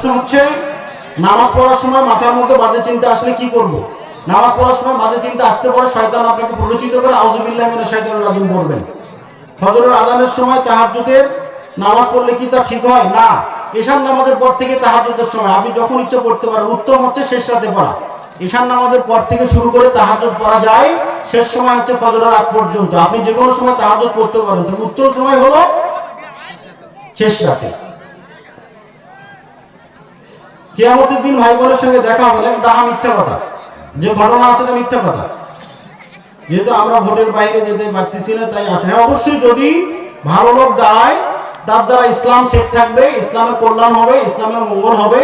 প্রশ্ন হচ্ছে, নামাজ পড়ার সময় মাথার মধ্যে বাজে চিন্তা আসলে কি করব? নামাজ পড়ার সময় বাজে চিন্তা আসতে পারে, শয়তান আপনাকে প্ররোচিত করে আউজুবিল্লাহ মিনাশ শাইতানির রাজিম পড়বেন ফজরের আজানের সময় তাহাজ্জুদের নামাজ পড়লে কি তা ঠিক হয়? না। ঈশান নামাজের পর থেকে তাহাজ্জুদের সময়। আপনি যখন ইচ্ছে পড়তে পারেন, উত্তম হচ্ছে শেষ রাতে পড়া। ঈশান নামাজের পর থেকে শুরু করে তাহাজ্জুদ পড়া যায়, শেষ সময় হচ্ছে ফজরের আগ পর্যন্ত। আপনি যে কোনো সময় তাহাজ্জুদ পড়তে পারেন, তবে উত্তম সময় হলো শেষ রাতে। কেয়ামতের দিন ভাই বোনের সঙ্গে দেখা না ডাহা মিথ্যা কথা। যে ঘটনা আছে না মিথ্যা কথা। যেহেতু আমরা ভোটের বাইরে যেতে পারতেছি না, তাই আসে হ্যাঁ অবশ্যই যদি ভালো লোক দাঁড়ায়, তার দ্বারা ইসলাম সেট থাকবে, ইসলামের কল্যাণ হবে, ইসলামের মঙ্গল হবে,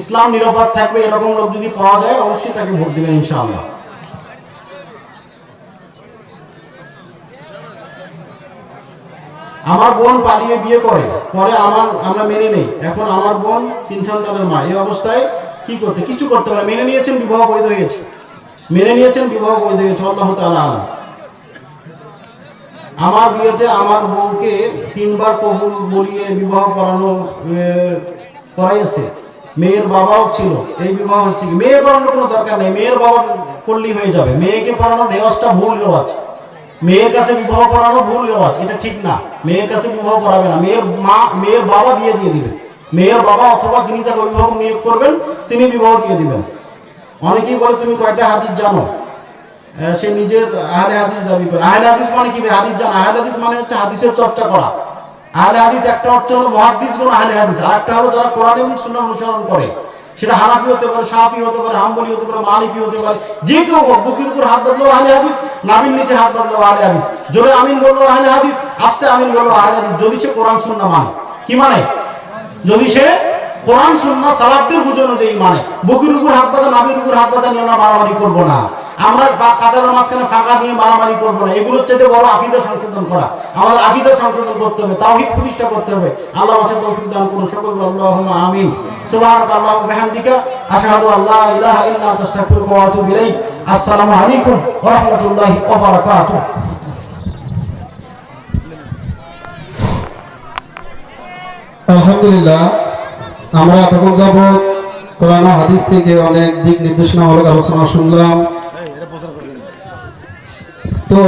ইসলাম নিরাপদ থাকবে, এরকম লোক যদি পাওয়া যায়, অবশ্যই তাকে ভোট দেবেন ইনশাআল্লাহ। আমার বোন পালিয়ে বিয়ে করে, পরে আমার, আমরা মেনে নেই। এখন আমার বোন, তিন সন্তানের মা। এই অবস্থায় কি করতে? কিছু করতে পারে। মেনে নিয়েছেন, বিবাহ বৈধ হয়েছে। মেনে নিয়েছেন, বিবাহ বৈধ হয়েছে। আল্লাহ তাআলা আলাম। আমার বিয়েতে আমার বউকে তিনবার কবুল বলিয়ে বিবাহ করানো করাইছে। মেয়ের বাবাও ছিল। এই বিবাহ হচ্ছে মেয়ে পড়ানোর কোনো দরকার নেই। মেয়ের বাবা করলেই হয়ে যাবে। মেয়েকে পড়ানোর রেওয়াজটা ভুল রেওয়াজ। মেয়ের কাছে বিবাহ করানো ভুল রেওয়াজ এটা ঠিক না। মেয়ের কাছে বিবাহ করাবে না। মেয়ের মা, মেয়ের বাবা বিয়ে দিয়ে দিবে মেয়ের বাবা অথবা যিনি তাকে অভিভাবক নিয়োগ করবেন, তিনি বিবাহ দিয়ে দিবেন। অনেকেই বলে, তুমি কয়টা হাদিস জানো? সে নিজের আহলে হাদিস দাবি করে। আহলে হাদিস মানে কি? হাদিস জানা। আহলে হাদিস মানে হচ্ছে হাদিসের চর্চা করা। আহলে হাদিস একটা অর্থ হলো মহাদিসগুলো আহলে হাদিস। আর একটা হলো যারা কোরআন এবং সুন্নাহ অনুসরণ করে। সেটা হানাফি হতে পারে সাফি হতে পারে, হাম্বলি হতে পারে, মালিকি হতে পারে, যে কেউ হোক, বুকের উপর হাত বাঁধলো আহলে হাদিস নামিন নিচে হাত বাঁধলো আহলে হাদিস, জোরে আমিন বলল আহলে হাদিস, আস্তে আমিন বলল আহলে হাদিস, যদি সে কোরআন, সুন্নাহ মানে। কি মানে? যদি সে কোরআন, সুন্নাহ, সালাফদের বুঝে অনুযায়ী মানে। বুকের উপর হাত বাঁধা নাবির উপর হাত বাঁধা নিয়ে আমরা মারামারি করব না। আমরা বা- কাতারের মাঝখানে ফাঁকা দিয়ে মারামারি করব না। এগুলোর চাইতে বড় আকিদা সংশোধন করা। আমাদের আকিদা সংশোধন করতে হবে, তাওহীদ প্রতিষ্ঠা করতে হবে। আল্লাহ মাসের তৌফিক দান করুন। সকল আল্লাহুম্মা আমিন। সুবহানাক আল্লাহুম্মা বিহামদিকা আশহাদু আল্লা ইলাহা ইল্লা আনতা, আস্তাগফিরুকা ওয়া আতুবু ইলাইক। আসসালামু আলাইকুম ওয়া রাহমাতুল্লাহি ওয়া বারাকাতুহু। আলহামদুলিল্লাহ, আমরা এতক্ষণ যাব কোরআন হাদিস থেকে অনেক দিক নির্দেশনামূলক আলোচনা শুনলাম। তো